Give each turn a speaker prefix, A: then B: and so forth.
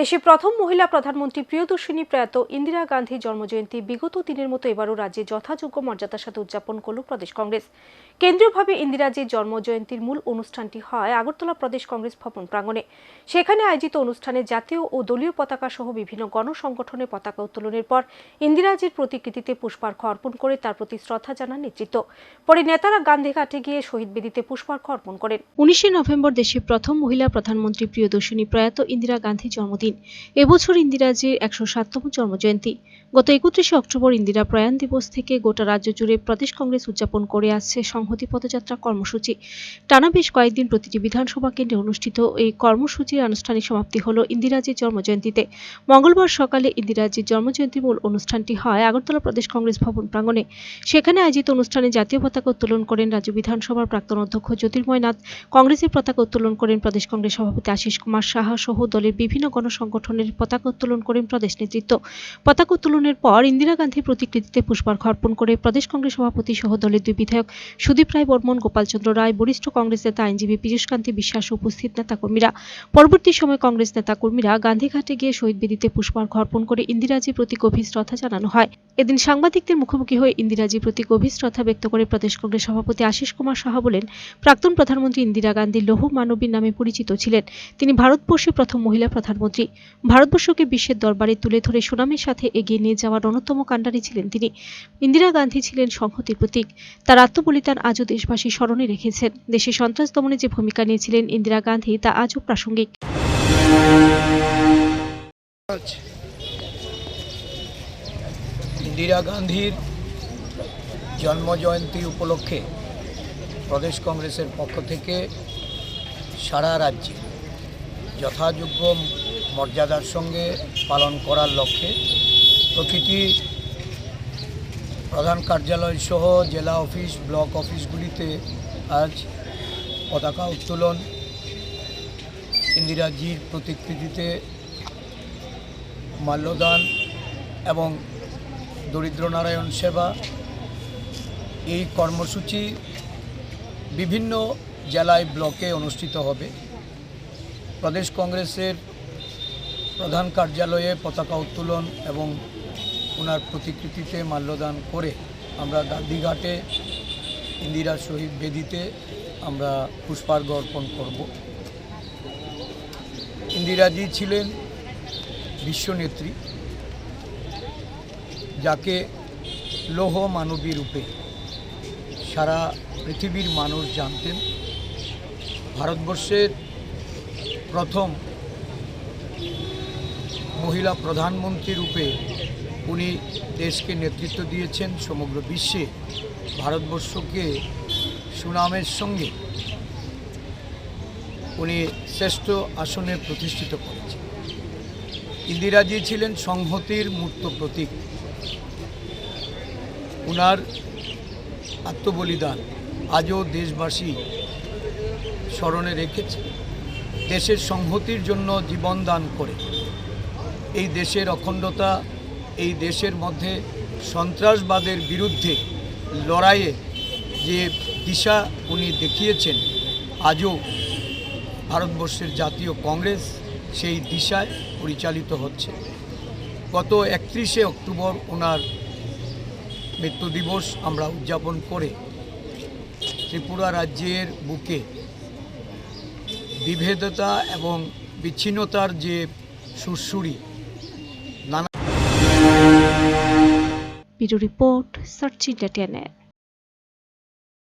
A: দেশের প্রথম মহিলা প্রধানমন্ত্রী প্রিয়দর্শিনী প্রয়াত ইন্দিরা গান্ধীর জন্মজয়ন্তী বিগত দিনের মতো এবারও রাজ্যে যথাযোগ্য মর্যাদার সাথে উদযাপন করল প্রদেশ কংগ্রেস। কেন্দ্রীয়ভাবে ইন্দিরাজির জন্মজয়ন্তীর মূল অনুষ্ঠানটি হয়, আগরতলা প্রদেশ কংগ্রেস ভবন প্রাঙ্গণে। সেখানে আয়োজিত অনুষ্ঠানে জাতীয় ও দলীয় পতাকা সহ বিভিন্ন গণসংগঠনের পতাকা উত্তোলনের পর ইন্দিরাজির প্রতিকৃতিতে পুষ্পার্ঘ্য অর্পণ করে তার প্রতি শ্রদ্ধা জানান নেতৃত্ব। পরে নেতারা গান্ধীঘাটে গিয়ে শহীদ বেদিতে পুষ্পার্ঘ্য অর্পণ করেন। উনিশে নভেম্বর দেশের প্রথম মহিলা প্রধানমন্ত্রী প্রিয়দর্শিনী প্রয়াত ইন্দিরা গান্ধীর জন্মদিন এবছর ইন্দিরাজির একশো সাততম জন্মজয়ন্তী। গত একত্রিশে অক্টোবর ইন্দিরা প্রয়াণ দিবস থেকে গোটা রাজ্য জুড়ে প্রদেশ কংগ্রেস উদযাপন করে আসছে সংহতি পদযাত্রা কর্মসূচি। টানা বেশ কয়েকদিন প্রতিটি বিধানসভা কেন্দ্রে অনুষ্ঠিত এই কর্মসূচির আনুষ্ঠানিক সমাপ্তি হল ইন্দিরাজির জন্মজয়ন্তীতে। মঙ্গলবার সকালে ইন্দিরাজির জন্মজয়ন্তী মূল অনুষ্ঠানটি হয় আগরতলা প্রদেশ কংগ্রেস ভবন প্রাঙ্গণে। সেখানে আয়োজিত অনুষ্ঠানে জাতীয় পতাকা উত্তোলন করেন রাজ্য বিধানসভার প্রাক্তন অধ্যক্ষ জ্যোতির্ময় নাথ। কংগ্রেসের পতাকা উত্তোলন করেন প্রদেশ কংগ্রেস সভাপতি আশিস কুমার সাহা সহ দলের বিভিন্ন গণসংগঠনের পতাকা উত্তোলন করেন প্রদেশ নেতৃত্ব। পতাকা উত্তোলনের পর ইন্দিরা গান্ধীর প্রতিকৃতিতে পুষ্পার্ঘ অর্পণ করে প্রদেশ কংগ্রেস সভাপতি সহ দলের দুই বিধায়ক সুদীপ রায় বর্মন, গোপালচন্দ্র রায়, বরিষ্ঠ কংগ্রেস নেতা আইনজীবী পীযূষ কান্তি বিশ্বাস উপস্থিত নেতাকর্মীরা। পরবর্তী সময় কংগ্রেস নেতাকর্মীরা গান্ধীঘাটে গিয়ে শহীদ বেদিতে পুষ্পার্ঘ অর্পণ করে ইন্দিরাজির প্রতি গভীর শ্রদ্ধা জানানো হয়। এদিন সাংবাদিকদের মুখোমুখি হয়ে ইন্দিরাজির প্রতি গভীর শ্রদ্ধা ব্যক্ত করে প্রদেশ কংগ্রেস সভাপতি আশিস কুমার সাহা বলেন, প্রাক্তন প্রধানমন্ত্রী ইন্দিরা গান্ধী লৌহ মানবীর নামে পরিচিত ছিলেন। তিনি ভারতবর্ষে প্রথম মহিলা প্রধানমন্ত্রী ভারতবর্ষকে বিশ্বের দরবারে তুলে ধরে সুনামের সাথে এগিয়ে নিয়ে যাওয়ার অন্যতম কাণ্ডারি ছিলেন তিনি। ইন্দিরা গান্ধী ছিলেন সংহতির প্রতীক। তার আত্মবলিদান আজও দেশবাসী স্মরণে রেখেছেন। দেশে সন্ত্রাস দমনে যে ভূমিকা নিয়েছিলেন ইন্দিরা গান্ধী, তা আজও প্রাসঙ্গিক।
B: ইন্দিরা গান্ধীর জন্মজয়ন্তী উপলক্ষে প্রদেশ কংগ্রেসের পক্ষ থেকে সারা রাজ্যে যথাযোগ্য মর্যাদার সঙ্গে পালন করার লক্ষ্যে প্রতিটি প্রধান কার্যালয় সহ জেলা অফিস, ব্লক অফিসগুলিতে আজ পতাকা উত্তোলন। ইন্দিরাজির প্রতিকৃতিতে মাল্যদান এবং দরিদ্র নারায়ণ সেবা। এই কর্মসূচি বিভিন্ন জেলায় ব্লকে অনুষ্ঠিত হবে। প্রদেশ কংগ্রেসের প্রধান কার্যালয়ে পতাকা উত্তোলন এবং ওনার প্রতিকৃতিতে মাল্যদান করে আমরা গান্ধীঘাটে ইন্দিরা শহীদ বেদিতে আমরা পুষ্পার্ঘ্য অর্পণ করব। ইন্দিরাজি ছিলেন বিশ্বনেত্রী যাকে লৌহ মানবী রূপে সারা পৃথিবীর মানুষ জানতেন। ভারতবর্ষের প্রথম মহিলা প্রধানমন্ত্রী রূপে উনি দেশকে নেতৃত্ব দিয়েছেন সমগ্র বিশ্বে। ভারতবর্ষকে সুনামের সঙ্গে উনি শ্রেষ্ঠ আসনে প্রতিষ্ঠিত করেছেন। ইন্দিরাজি ছিলেন সংহতির মূর্ত প্রতীক। উনার আত্মবলিদান আজও দেশবাসী স্মরণে রেখেছে। দেশের সংহতির জন্য জীবন দান করে। এই দেশের অখণ্ডতা, এই দেশের মধ্যে সন্ত্রাসবাদের বিরুদ্ধে লড়াইয়ে যে দিশা উনি দেখিয়েছেন, আজও ভারতবর্ষের জাতীয় কংগ্রেস সেই দিশায় পরিচালিত হচ্ছে। গত একত্রিশে অক্টোবর ওনার মৃত্যু দিবস আমরা উদযাপন করে ত্রিপুরা রাজ্যের বুকে বিভেদতা এবং বিচ্ছিন্নতার যে সুরসুরি
A: ব্যুরো রিপোর্ট সার্চি ডেটেনের